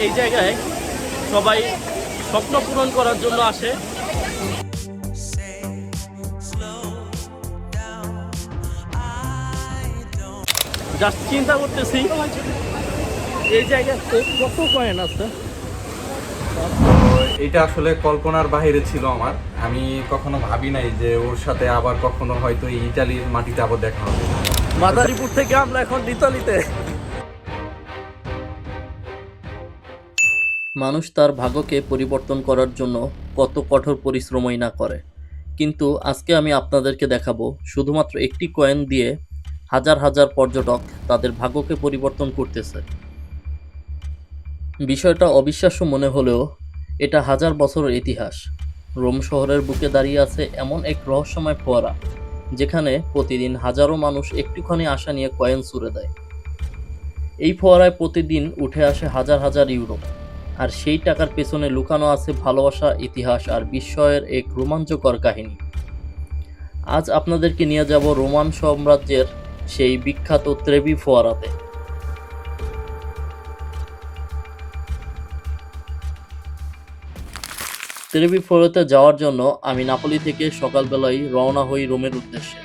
এই জায়গায় সবাই স্বপ্ন পূরণ করার জন্য আসে। জাস্ট চিন্তা করতেছি এই জায়গায় কত কয়েন আছে? এটা আসলে কল্পনার বাইরে ছিল আমার। আমি কখনো ভাবি নাই যে ওর সাথে আবার কখনো হয়তো এই ইটালির মাটিতে আবার দেখা হবে। মাদারীপুর থেকে আমরা এখন ইতালিতে মানুষ তার ভাগ্যকে পরিবর্তন করার জন্য কত কঠোর পরিশ্রমই না করে। কিন্তু আজকে আমি আপনাদেরকে দেখাবো শুধুমাত্র একটি কয়েন দিয়ে হাজার হাজার পর্যটক তাদের ভাগ্যকে পরিবর্তন করতেছে। বিষয়টা অবিশ্বাস্য মনে হলেও এটা হাজার বছরের ইতিহাস। রোম শহরের বুকে দাঁড়িয়ে আছে এমন এক রহস্যময় ফোয়ারা, যেখানে প্রতিদিন হাজারো মানুষ একটুখানি আশা নিয়ে কয়েন ছুড়ে দেয়। এই ফোয়ারায় প্রতিদিন উঠে আসে হাজার হাজার ইউরো আর সেই টাকার পেছনে লুকানো আছে ভালোবাসা, ইতিহাস আর বিস্ময়ের এক রোমাঞ্চকর কাহিনী। আজ আপনাদেরকে নিয়ে যাব রোমান সাম্রাজ্যের সেই বিখ্যাত ত্রেবি ফোয়ারাতে। ত্রেবি ফোয়ারাতে যাওয়ার জন্য আমি নাপোলি থেকে সকালবেলায় রওনা হই রোমের উদ্দেশ্যে।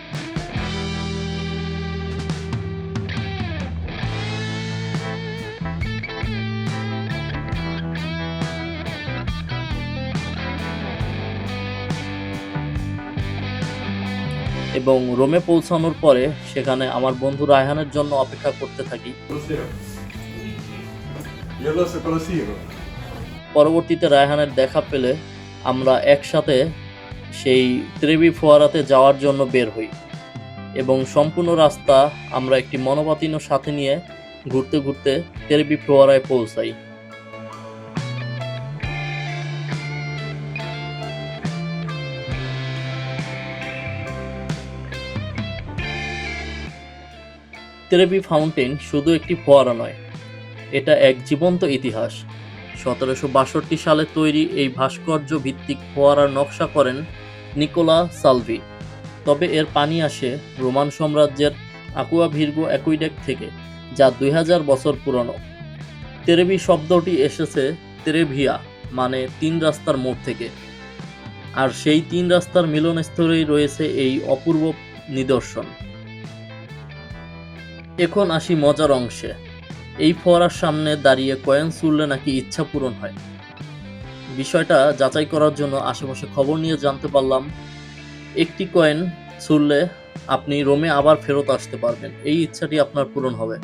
এবং রোমে পৌঁছানোর পরে সেখানে আমার বন্ধু রায়হানের জন্য অপেক্ষা করতে থাকি. পরবর্তীতে রায়হানের দেখা পেলে আমরা একসাথে সেই ত্রেবি ফোয়ারাতে যাওয়ার জন্য বের হই এবং সম্পূর্ণ রাস্তা আমরা একটি মনোবাতিনও সাথে নিয়ে ঘুরতে ঘুরতে ত্রেবি ফোয়ারায় পৌঁছাই ত্রেবি ফাউন্টেন শুধু একটি ফোয়ারা নয়, এটা এক জীবন্ত ইতিহাস। সতেরোশো বাষট্টি সালে তৈরি এই ভাস্কর্য ভিত্তিক ফোয়ারার নকশা করেন নিকোলা সালভি। তবে এর পানি আসে রোমান সাম্রাজ্যের আকুয়া ভির্গো অ্যাকুইডেক থেকে, যা দুই হাজার বছর পুরনো। তেরেবি শব্দটি এসেছে তেরেভিয়া মানে তিন রাস্তার মোড় থেকে। আর সেই তিন রাস্তার মিলনস্থলেই রয়েছে এই অপূর্ব নিদর্শন। এখন আসি মজার অংশে। এই ফোয়ারার সামনে দাঁড়িয়ে কয়েন ছুড়লে নাকি ইচ্ছা পূরণ হয়। বিষয়টা যাচাই করার জন্য আশেপাশে খবর নিয়ে জানতে পারলাম, একটি কয়েন ছুড়লে আপনি রোমে আবার ফেরত আসতে পারবেন। এই ইচ্ছাটি আপনার পূরণ হবে।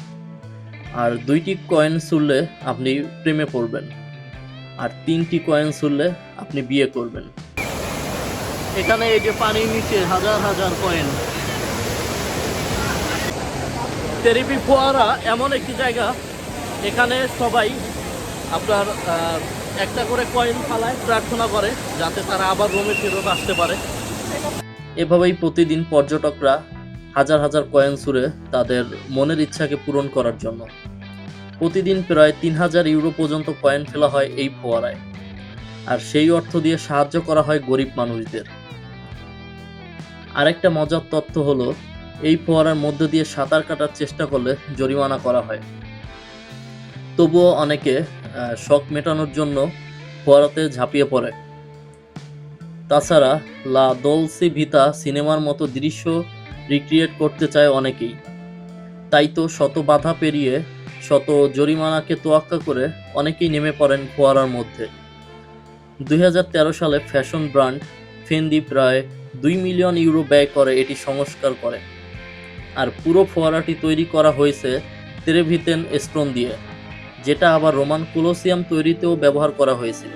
আর দুইটি কয়েন ছুড়লে আপনি প্রেমে পড়বেন। আর তিনটি কয়েন ছুড়লে আপনি বিয়ে করবেন। এখানে এই যে পানির নিচে হাজার হাজার কয়েন। তেরিপি ফোয়ারা এমন একটি জায়গা। এখানে সবাই আপনার একটা করে কয়েন ফালায়, প্রার্থনা করে, যাতে তারা আবার রোমে ফেরত আসতে পারে। এভাবেই প্রতিদিন পর্যটকরা হাজার হাজার কয়েন ছুড়ে তাদের মনের ইচ্ছাকে পূরণ করার জন্য। প্রতিদিন প্রায় তিন হাজার ইউরো পর্যন্ত কয়েন ফেলা হয় এই ফোয়ারায়। আর সেই অর্থ দিয়ে সাহায্য করা হয় গরিব মানুষদের। আরেকটা মজার তথ্য হলো এই ফোয়ারার মধ্য দিয়ে সাঁতার কাটার চেষ্টা করলে জরিমানা করা হয়। তবুও অনেকে শখ মেটানোর জন্য ফোয়ারাতে ঝাঁপিয়ে পড়ে। তাছাড়া লা দলসি ভিতা সিনেমার মতো দৃশ্য রিক্রিয়েট করতে চায় অনেকেই। তাই তো শত বাধা পেরিয়ে শত জরিমানাকে তোয়াক্কা করে অনেকেই নেমে পড়েন ফোয়ারার মধ্যে। দুই হাজার তেরো সালে ফ্যাশন ব্র্যান্ড ফেন্দি প্রায় দুই মিলিয়ন ইউরো ব্যয় করে এটি সংস্কার করে। আর পুরো ফোয়ারাটি তৈরি করা হয়েছে তেরেভিতেন স্টোন দিয়ে, যেটা আবার রোমান কোলোসিয়াম তৈরিতেও ব্যবহার করা হয়েছিল।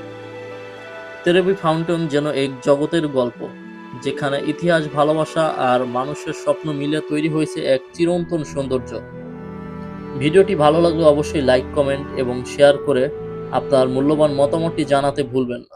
তেরেভি ফাউন্টেন যেন এক জগতের গল্প, যেখানে ইতিহাস, ভালোবাসা আর মানুষের স্বপ্ন মিলে তৈরি হয়েছে এক চিরন্তন সৌন্দর্য। ভিডিওটি ভালো লাগলে অবশ্যই লাইক, কমেন্ট এবং শেয়ার করে আপনার মূল্যবান মতামতটি জানাতে ভুলবেন না।